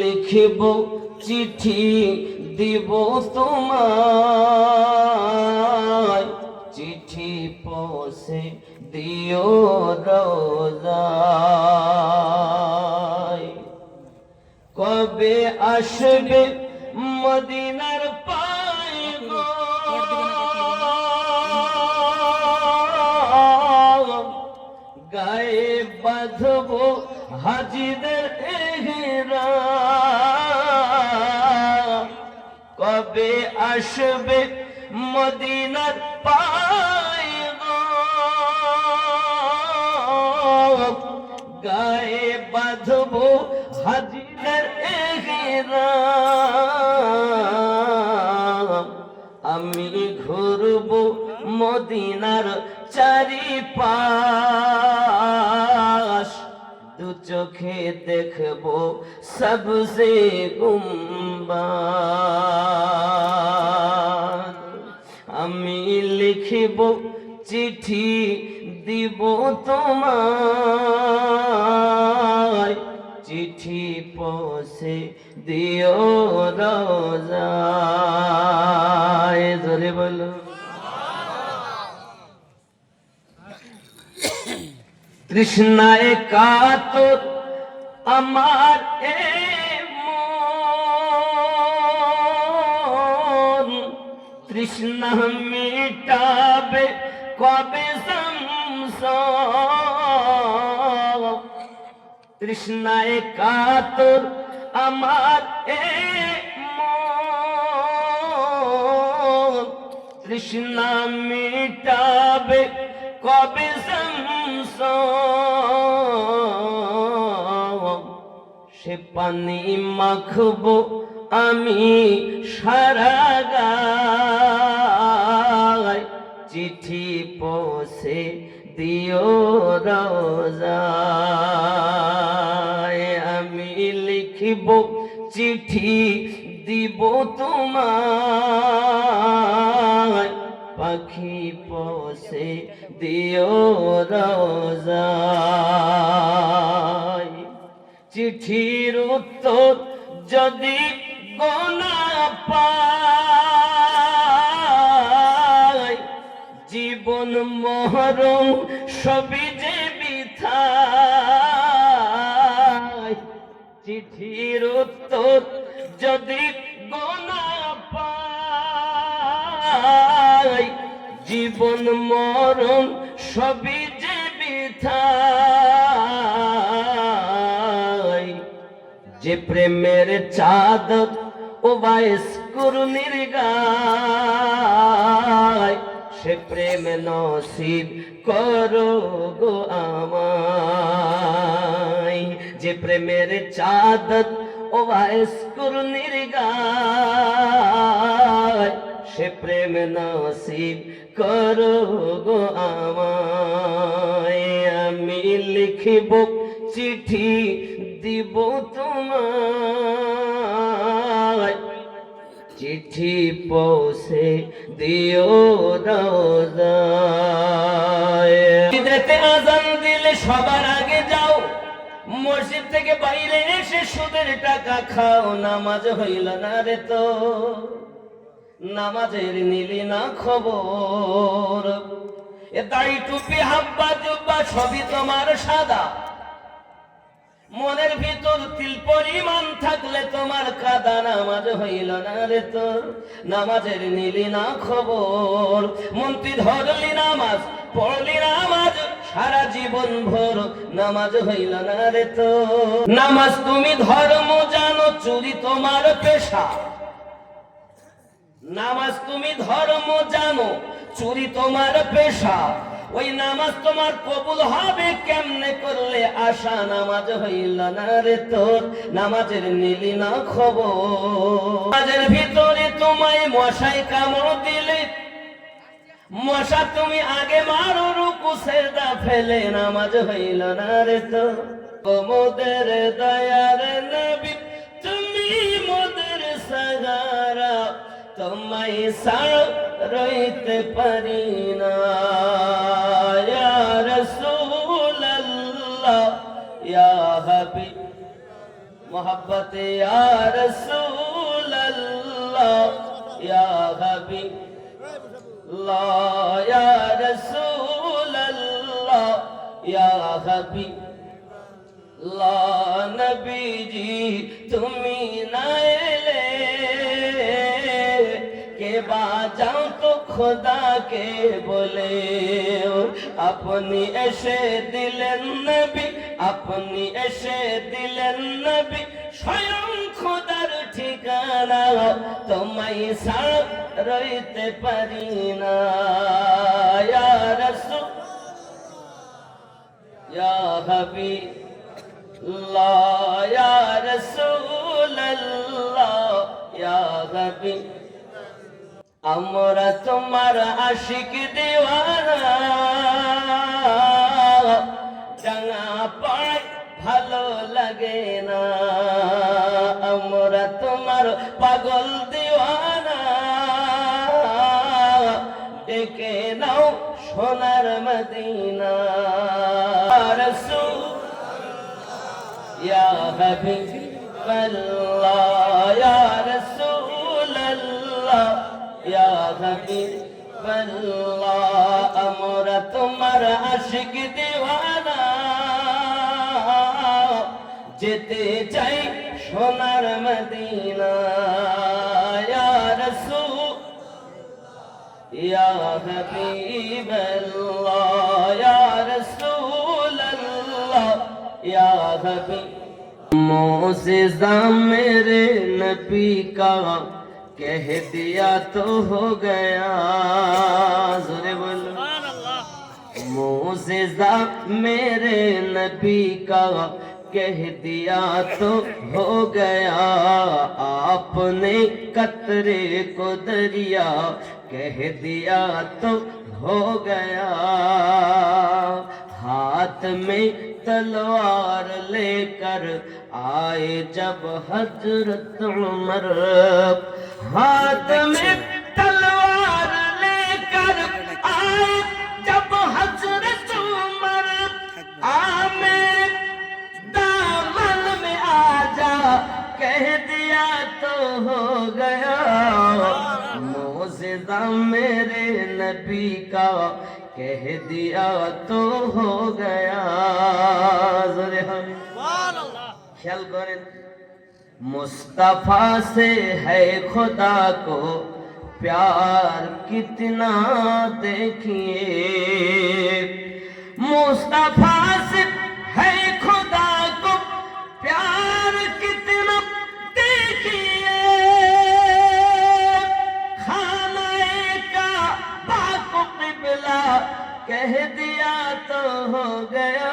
লিখিব চিঠি দিব তোমায়। চিঠি পৌঁছে দিও রোজায়। কবে আসবে মদিনার পাইব গায়ে বাঁধব হাজিদের কবে আসবে মদিনার পাইব গায়ে বাঁধব আমি ঘুরব মদিনার চারি পাশ দু চোখে দেখব সবসে গুম্বা আমি লিখিব চিঠি দিব তোমায়। চিঠি পৌঁছে দিও রোজায়। জোরে বলো। তৃষ্ণায় কাতর আমার এ তৃষ্ণা মিটাবে কবে তৃষ্ণায় কাতর আমার এ তৃষ্ণা মিটাবে কবে সে পানি মাখবো আমি সারা গায়। চিঠি পৌঁছে দিও রোজায়। আমি লিখিব, চিঠি দিব তোমায়। পাখি পৌঁছে দিও রোজায় চিঠির উত্তর যদি গোনা পাই জীবন মহরম সবই যে বিথায়। চিঠির উত্তর যদি জীবন মরণ সবই যে বিথায় যে প্রেমের চাদর ও বাইস কুরনির গায়, সে প্রেম নসিব করো গো আমায়। যে প্রেমের চাদর ও বাইস কুরনির গায়, সে প্রেম নসিব করো গো আমি লিখিব চিঠি দিব তোমায়। চিঠি পৌঁছে দিও রোজায় আজান দিলে সবার আগে যাও। মসজিদ থেকে বাইরে এসে সুদের টাকা খাও। নামাজ হইল না রে তো। নামাজের নিলি না খবর। এ দাড়ি টুপি, হাব্বা, জুব্বা, সবই তোমার সাদা। মনের ভিতর তিল পরিমাণ থাকলে তোমার কাদা, নামাজ হইল না রে তোর। নামাজের নিলি না খবর। মন্ত্রী ধরলি নামাজ, পড়লি নামাজ, সারা জীবন ভোর নামাজ হইল না রে তো নামাজ তুমি ধর্ম জানো, চুরি তোমার পেশা। নামাজ তুমি ধর্ম জানো, চুরি তোমার পেশা। ওই নামাজ তোমার কবুল হবে কেমনে করলে আশা নামাজ হইল না রে তোর? নামাজের নিলি না খবর। নামাজের ভিতরে তোমায় মশাই কামড় দিলে। মশা তুমি আগে মারো, রুকু সেরদা ফেলে। নামাজ হইল না রে তো ও মোদের দয়ার নবী তোমায় সারা রইতে পারি না ইয়া রাসূলুল্লাহ ইয়া হাবিব محبت یا رسول اللہ یا حبیب اللہ یا رسول اللہ یا حبیب اللہ نبی جی تمہیں نائے বাজাও তো খোদাকে বলে। আপনি এসে দিলেন নবী, আপনি এসে দিলেন নবী, স্বয়ং খোদার ঠিকানা তোমায় সার রইতে পারি না। হাবিব আল্লাহ ইয়া রাসূল ইয়া হাবিব আমরা তোমার আশিক দেওয়ারা ডাঙা পায় ভালো লাগে না। আমরা তোমার পাগল দেওয়ারা ডেকে নাও সোনার মদিনা। ইয়া হাবিব আমরা তোমার আশিক দেওয়ানা। যেতে চাই সোনার মদিনা রসু ইয়া হাবিব ইয়া রসুল ইয়া হাবিব মোসে মেরে নবী কা کہہ دیا تو ہو گیا۔ زورے میرے نبی کا کہہ دیا تو ہو گیا۔ آپ نے قطرے کو دریا کہہ دیا تو ہو گیا۔ ہاتھ میں تلوار لے کر آئے جب حضرت عمر۔ ہاتھ میں تلوار لے کر آئے جب حضرت عمر۔ آمیں دامن میں آ جا کہہ دیا تو ہو گیا۔ سجدہ میرے نبی کا کہہ دیا تو ہو گیا۔ خیال کریں۔ مصطفیٰ سے ہے خدا کو پیار کتنا دیکھیے۔ تو ہو گیا۔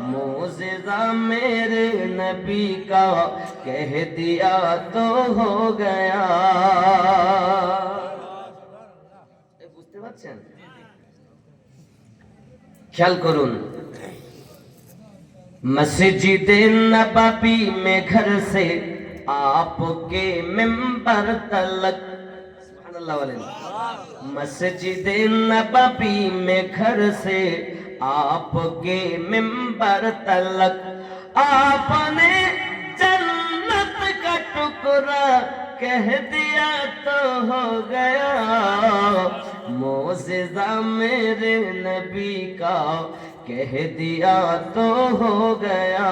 موزہ میرے نبی کا کہہ دیا تو ہو گیا۔ বুঝতে পারছেন مسجد نبوی میں گھر سے آپ کے ممبر تلک۔ سبحان اللہ علیہ وسلم مسجد نبوی میں گھر سے آپ کے ممبر تلک۔ آپ نے جنت کا ٹکڑا کہہ دیا تو ہو گیا۔ موزہ میرے نبی کا کہہ دیا تو ہو گیا۔